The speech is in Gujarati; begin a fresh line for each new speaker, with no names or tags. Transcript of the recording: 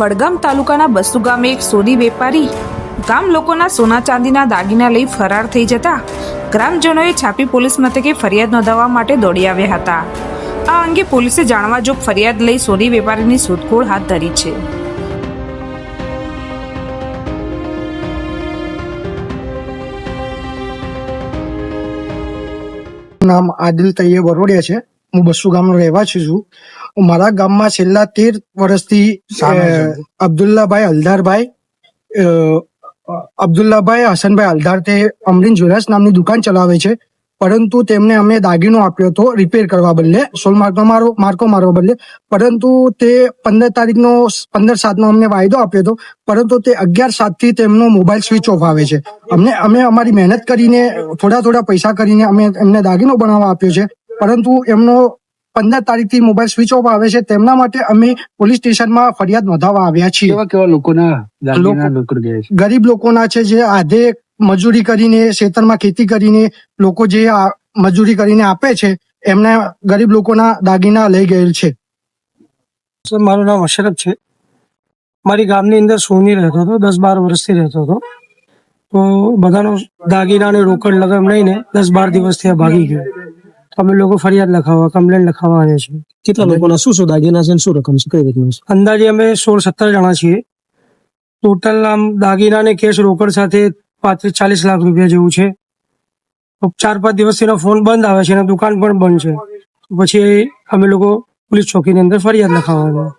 વડગામ તાલુકાના બસુ ગામે એક સોની વેપારી ગામ લોકોના સોના ચાંદીના દાગીના લઈ ફરાર થઈ જતા ગ્રામજનોએ છાપી પોલીસ મથકે ફરિયાદ નોંધાવવા માટે દોડી આવ્યા હતા. આ અંગે પોલીસે જાણવા જોગ ફરિયાદ લઈ સોની વેપારીની શોધખોળ હાથ ધરી છે.
નામ આદિલ તૈયબ અરોડિયા છે. હું બસ્સુ ગામનો રહેવાસી છું. મારા ગામમાં છેલ્લા તેર વર્ષથી. અબ્દુલ્લાભાઈ હલદારભાઈ અબ્દુલ્લાભાઈ હસનભાઈ હલદાર તે અમરીન જ્વેલર્સ નામની દુકાન ચલાવે છે. પરંતુ તેમને અમે દાગીનો આપ્યો હતો રિપેર કરવા બદલે સોલ માર્કો મારો માર્કો મારવા બદલે. પરંતુ તે પંદર તારીખનો પંદર સાતનો અમને વાયદો આપ્યો હતો. પરંતુ તે અગિયાર સાતથી તેમનો મોબાઈલ સ્વિચ ઓફ આવે છે. અમને અમે અમારી મહેનત કરીને થોડા થોડા પૈસા કરીને અમે એમને દાગીનો બનાવવા આપ્યો છે. પરંતુ એમનો પંદર તારીખથી મોબાઈલ સ્વિચ ઓફ આવે છે. તેમના માટે અમે પોલીસ સ્ટેશનમાં ફરિયાદ નોંધાવવા આવ્યા છીએ.
કેવા કેવા લોકોના
ગરીબ લોકોના છે જે આધે મજૂરી કરીને ખેતરમાં ખેતી કરીને લોકો જે મજૂરી કરીને આપે છે એમને ગરીબ લોકોના દાગીના લઈ ગયેલ છે.
સર મારું નામ અશરફ છે. મારી ગામની અંદર સોની રહેતો હતો દસ બાર વર્ષથી રહેતો હતો. તો બધાનો દાગીના અને રોકડ લગામ લઈને દસ બાર દિવસથી આ ભાગી ગયો. અમે લોકો ફરિયાદ લખાવવા કમ્પ્લેન લખાવવા આવ્યા છીએ.
કેટલા લોકોના શું શું દાગીના છે શું રકમ છે? કઈ રીતનું છે?
અંદાજે અમે સોળ સત્તર જણા છીએ. ટોટલ આમ દાગીના ને કેશ રોકડ સાથે પાંત્રીસ ચાલીસ લાખ રૂપિયા જેવું છે. ચાર પાંચ દિવસથી એનો ફોન બંધ આવે છે અને દુકાન પણ બંધ છે. પછી અમે લોકો પોલીસ ચોકીની અંદર ફરિયાદ લખાવવા આવ્યા.